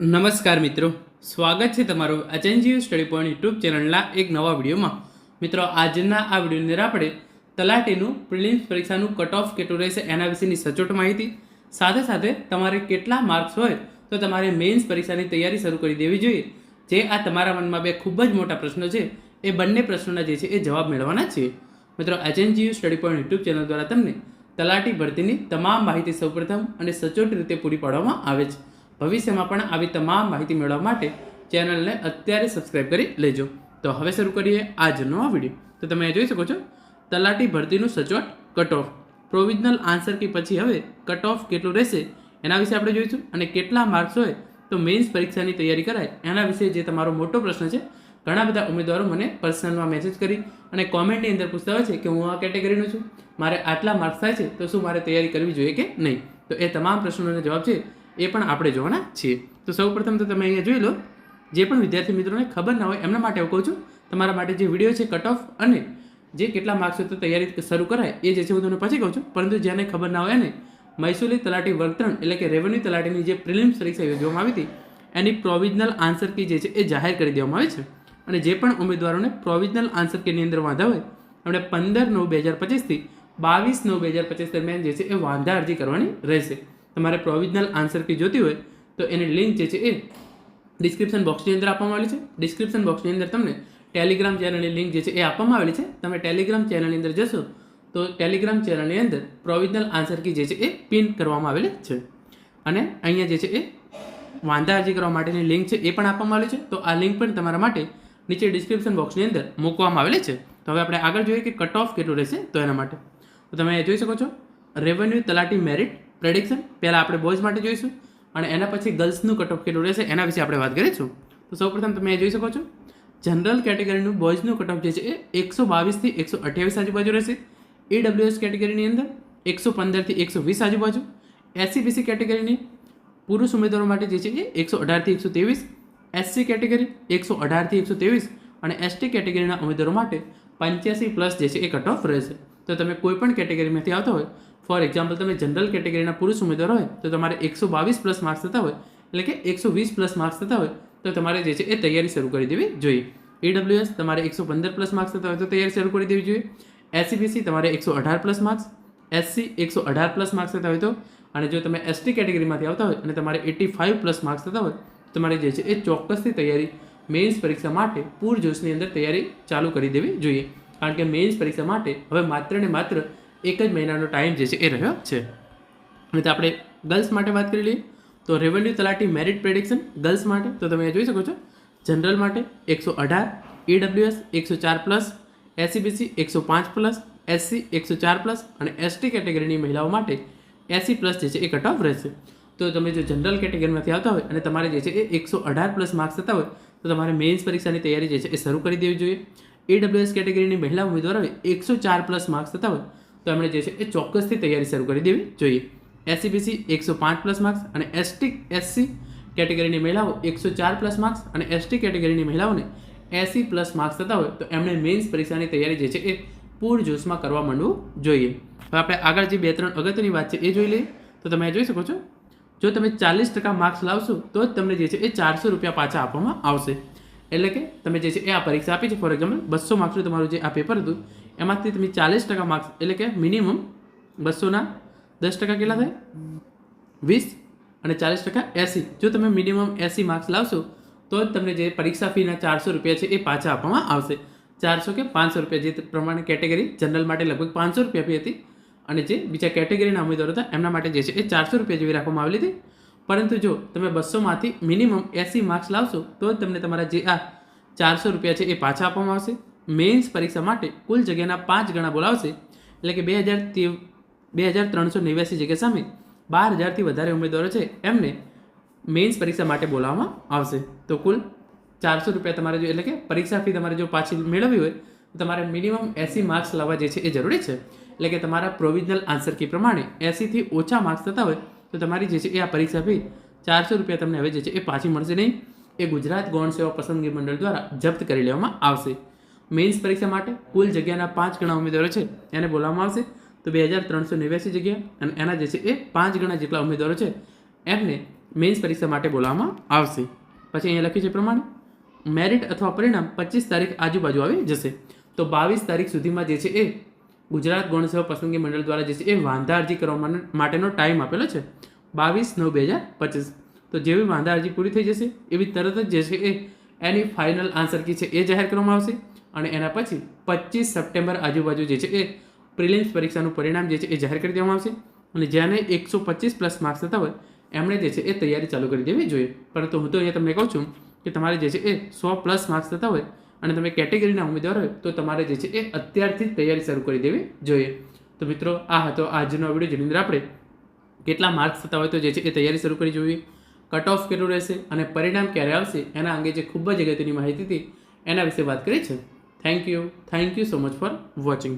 નમસ્કાર મિત્રો. સ્વાગત છે તમારું અચેન્જીવ સ્ટડી પોઈન્ટ યુટ્યુબ ચેનલના એક નવા વિડીયોમાં. મિત્રો, આજના આ વિડીયોની અંદર આપણે તલાટીનું પ્રિલિમ્સ પરીક્ષાનું કટ ઓફ કેટલું રહેશે એના વિશેની સચોટ માહિતી, સાથે સાથે તમારે કેટલા માર્ક્સ હોય તો તમારે મેઇન્સ પરીક્ષાની તૈયારી શરૂ કરી દેવી જોઈએ. જે આ તમારા મનમાં બે ખૂબ જ મોટા પ્રશ્નો છે, એ બંને પ્રશ્નોના જે છે એ જવાબ મેળવવાના છે. મિત્રો HNGU study point YouTube channel દ્વારા તમને તલાટી ભરતીની તમામ માહિતી સૌપ્રથમ અને સચોટ રીતે પૂરી પાડવામાં આવે છે. ભવિષ્યમાં પણ આવી તમામ માહિતી મેળવવા માટે ચેનલને અત્યારે સબસ્ક્રાઇબ કરી લેજો. તો હવે શરૂ કરીએ આજનો આ વીડિયો તો તમે જોઈ શકો છો, તલાટી ભરતીનું સચોટ cut off provisional answer key પછી હવે કટ ઓફ કેટલું રહેશે એના વિશે આપણે જોઈશું અને કેટલા માર્ક્સ હોય તો મેઇન્સ પરીક્ષાની તૈયારી કરાય એના વિશે જે તમારો મોટો પ્રશ્ન છે, ઘણા બધા ઉમેદવારો મને પર્સનલમાં મેસેજ કરી અને કોમેન્ટની અંદર પૂછતા હોય છે કે હું આ કેટેગરીનો છું, મારે આટલા માર્ક્સ થાય છે તો શું મારે તૈયારી કરવી જોઈએ કે નહીં? તો એ તમામ પ્રશ્નોનો જવાબ છે એ પણ આપણે જોવાના છીએ. તો સૌ પ્રથમ તો તમે અહીંયા જોઈ લો, જે પણ વિદ્યાર્થી મિત્રોને ખબર ના હોય, એમના માટે હું કહું છું, તમારા માટે જે વીડિયો છે કટ ઓફ અને જે કેટલા માર્ક્સ તો તૈયારી શરૂ કરાય, એ જે છે હું તમને પછી કહું છું. પરંતુ જેને ખબર ના હોય એને મૈસૂરી તલાટી વર્ગ એટલે કે રેવન્યુ તલાટીની જે પ્રિલિમ્સ પરીક્ષા યોજવામાં આવી હતી, એની પ્રોવિઝનલ આન્સર કી જે છે એ જાહેર કરી દેવામાં આવી છે. અને જે પણ ઉમેદવારોને પ્રોવિઝનલ આન્સર કીની અંદર વાંધા હોય, એમણે પંદર નવ બે હજાર પચીસથી બાવીસ નવ બે હજાર પચીસ દરમિયાન જે છે એ વાંધા અરજી કરવાની રહેશે. તમારે પ્રોવિઝનલ આન્સર કી જોતી હોય, તો એની લિંક જે છે એ ડિસ્ક્રિપ્શન બોક્સની અંદર આપવામાં આવેલી છે. ડિસ્ક્રિપ્શન બોક્સની અંદર તમને ટેલિગ્રામ ચેનલની લિંક જે છે એ આપવામાં આવેલી છે. તમે ટેલિગ્રામ ચેનલની અંદર જશો, તો ટેલિગ્રામ ચેનલની અંદર પ્રોવિઝનલ આન્સર કી જે છે એ પિન કરવામાં આવેલી છે. અને અહીંયા જે છે એ વાંધા અરજી કરવા માટેની લિંક છે એ પણ આપવામાં આવેલી છે. તો આ લિંક પણ તમારા માટે નીચે ડિસ્ક્રિપ્શન બોક્સની અંદર મૂકવામાં આવેલી છે. તો હવે આપણે આગળ જોઈએ કે કટ ઓફ કેટલું રહેશે તો એના માટે. તો તમે જોઈ શકો છો રેવન્યુ તલાટી મેરિટ પ્રેડિક્શન પહેલાં આપણે બોયઝ માટે જોઈશું અને એના પછી ગર્લ્સનું કટ ઓફ કેટલું રહેશે એના વિશે આપણે વાત કરીશું. તો સૌપ્રથમ તમે જોઈ શકો છો. જનરલ કેટેગરીનું બોયઝનું કટ ઓફ જે છે એ એકસો બાવીસથી એકસો અઠ્યાવીસ આજુબાજુ રહેશે. ઈડબ્લ્યુએસ કેટેગરીની અંદર એકસો પંદરથી એકસો વીસ આજુબાજુ. એસસી બીસી કેટેગરીની પુરુષ ઉમેદવારો માટે જે છે એ એકસો અઢારથી એકસો ત્રેવીસ. એસસી કેટેગરી એકસો અઢારથી એકસો ત્રેવીસ. અને એસટી કેટેગરીના ઉમેદવારો માટે પંચ્યાસી પ્લસ જે છે એ કટ ઓફ રહેશે. તો તમે કોઈ પણ કેટેગરીમાંથી આવતા હોય, ફોર એક્ઝામ્પલ તમે જનરલ કેટેગરીના પુરુષ ઉમેદવાર હોય, તો તમારે એકસો બાવીસ પ્લસ માર્ક્સ થતા હોય, એટલે કે એકસો વીસ પ્લસ માર્ક્સ થતા હોય, તો તમારે જે છે એ તૈયારી શરૂ કરી દેવી જોઈએ. ઈડબ્લ્યુએસ તમારે એકસો પંદર પ્લસ માર્ક્સ થતા હોય તો તૈયારી શરૂ કરી દેવી જોઈએ. એસસીબીસી તમારે એકસો અઢાર પ્લસ માર્ક્સ એસસી એકસો અઢાર પ્લસ માર્ક્સ થતા હોય તો, અને જો તમે એસટી કેટેગરીમાંથી આવતા હોય, અને તમારે એટી ફાઇવ પ્લસ માર્ક્સ થતા હોય, તમારે જે છે એ ચોક્કસથી તૈયારી મેઇન્સ પરીક્ષા માટે પૂરજોશની અંદર તૈયારી ચાલુ કરી દેવી જોઈએ. કારણ કે મેઇન્સ પરીક્ષા માટે હવે માત્ર ને માત્ર એક જ મહિનાનો ટાઈમ જે છે એ રહ્યો છે. અને તો આપણે ગર્લ્સ માટે વાત કરી લઈએ. તો રેવન્યુ તલાટી મેરિટ પ્રેડિક્શન ગર્લ્સ માટે, તો તમે જોઈ શકો છો. જનરલ માટે એકસો અઢાર ઈડબ્લ્યુએસ એકસો ચાર પ્લસ એસસીબીસી એકસો પાંચ પ્લસ એસસી એકસો ચાર પ્લસ અને એસટી કેટેગરીની મહિલાઓ માટે એસી પ્લસ જે છે એ કટ ઓફ રહેશે. તો તમે જો જનરલ કેટેગરીમાંથી આવતા હોય અને તમારે જે છે એ એકસો અઢાર પ્લસ માર્ક્સ થતા હોય, તો તમારે મેઇન્સ પરીક્ષાની તૈયારી જે છે એ શરૂ કરી દેવી જોઈએ. ઈડબ્લ્યુએસ કેટેગરીની મહિલા ઉમેદવારોએ એકસો ચાર પ્લસ માર્ક્સ થતા હોય, તો એમણે જે છે એ ચોક્કસથી તૈયારી શરૂ કરી દેવી જોઈએ. એસસીબીસી એકસો પાંચ પ્લસ માર્ક્સ અને એસટી એસસી કેટેગરીની મહિલાઓ એકસો ચાર પ્લસ માર્ક્સ અને એસટી કેટેગરીની મહિલાઓને એસી પ્લસ માર્ક્સ થતા હોય, તો એમણે મેન્સ પરીક્ષાની તૈયારી જે છે એ પૂરજોશમાં કરવા માંડવું જોઈએ. હવે આપણે આગળ જે બે ત્રણ અગત્યની વાત છે એ જોઈ લઈએ. તો તમે જોઈ શકો છો, જો તમે ચાલીસ ટકા માર્ક્સ લાવશો, તો જ તમને જે છે એ ચારસો રૂપિયા પાછા આપવામાં આવશે. એટલે કે તમે જે છે એ આ પરીક્ષા આપી છે ફોર એક્ઝામ્પલ બસો માર્ક્સનું તમારું જે આ પેપર હતું, એમાંથી તમે ચાલીસ ટકા માર્ક્સ એટલે કે મિનિમમ બસોના દસ ટકા કેટલા થાય? વીસ અને ચાલીસ ટકા એંસી. જો તમે મિનિમમ એંસી માર્ક્સ લાવશો, તો જ તમને જે પરીક્ષા ફીના ચારસો રૂપિયા છે એ પાછા આપવામાં આવશે. ચારસો કે પાંચસો રૂપિયા, જે પ્રમાણે કેટેગરી જનરલ માટે લગભગ પાંચસો રૂપિયા ફી હતી અને જે બીજા કેટેગરીના ઉમેદવારો હતા, એમના માટે જે છે એ ચારસો રૂપિયા જેવી રાખવામાં આવેલી હતી. પરંતુ જો તમે બસોમાંથી મિનિમમ એંસી માર્ક્સ લાવશો, તો જ તમને તમારા જે આ ચારસો રૂપિયા છે એ પાછા આપવામાં આવશે. મેઇન્સ પરીક્ષા માટે કુલ જગ્યાના પાંચ ગણા બોલાવશે, એટલે કે બે હજાર બે હજાર ત્રણસો નેવ્યાસી જગ્યા સામે બાર હજારથી વધારે ઉમેદવારો છે, એમને મેઇન્સ પરીક્ષા માટે બોલાવવામાં આવશે. તો કુલ ચારસો રૂપિયા તમારે જો, એટલે કે પરીક્ષા ફી તમારે જો પાછી મેળવવી હોય, તો તમારે મિનિમમ એંસી માર્ક્સ લાવવા જે છે એ જરૂરી છે. એટલે કે તમારા પ્રોવિઝનલ આન્સર કી પ્રમાણે એંસીથી ઓછા માર્ક્સ થતા હોય તો તમારી જે છે એ આ પરીક્ષા ફી ચારસો રૂપિયા તમને હવે જે છે એ પાછી મળશે નહીં. એ ગુજરાત ગૌણ સેવા પસંદગી મંડળ દ્વારા જપ્ત કરી લેવામાં આવશે. મેન્સ પરીક્ષા માટે કુલ જગ્યાના પાંચ ગણા ઉમેદવારો છે, એને બોલાવવામાં આવશે. તો બે હજાર ત્રણસો નેવ્યાસી જગ્યા અને એના જે છે એ પાંચ ગણા જેટલા ઉમેદવારો છે, એમને મેન્સ પરીક્ષા માટે બોલાવવામાં આવશે. પછી અહીંયા લખ્યું છે પ્રમાણે, મેરિટ અથવા પરિણામ પચીસ તારીખ આજુબાજુ આવી જશે. તો બાવીસ તારીખ સુધીમાં જે છે એ ગુજરાત ગૌણસેવા પસંદગી મંડળ દ્વારા જે છે એ વાંધા અરજી કરવા માટેનો ટાઈમ આપેલો છે બાવીસ નવ બે હજાર પચીસ. તો જેવી વાંધા અરજી પૂરી થઈ જશે, એવી તરત જ જે છે એ એની ફાઇનલ આન્સર કી છે એ જાહેર કરવામાં આવશે અને એના પછી પચીસ સપ્ટેમ્બર આજુબાજુ જે છે એ પ્રિલિમ્સ પરીક્ષાનું પરિણામ જે છે એ જાહેર કરી દેવામાં આવશે અને જેને એકસો પચીસ પ્લસ માર્ક્સ થતા હોય, એમણે જે છે એ તૈયારી ચાલુ કરી દેવી જોઈએ. પરંતુ હું તો અહીંયા તમને કહું છું કે તમારે જે છે એ સો પ્લસ માર્ક્સ થતા હોય અને તમે કેટેગરીના ઉમેદવાર હોય તો તમારે જે છે એ અત્યારથી તૈયારી શરૂ કરી દેવી જોઈએ. તો મિત્રો, આ હતો આજનો વીડિયો જેની અંદર આપણે કેટલા માર્ક્સ થતા હોય તો જે છે એ તૈયારી શરૂ કરી જોઈએ કટ ઓફ કેટલું રહેશે અને પરિણામ ક્યારે આવશે એના અંગે જે ખૂબ જ અગત્યની માહિતી હતી એના વિશે વાત કરી છે. Thank you thank you so much for watching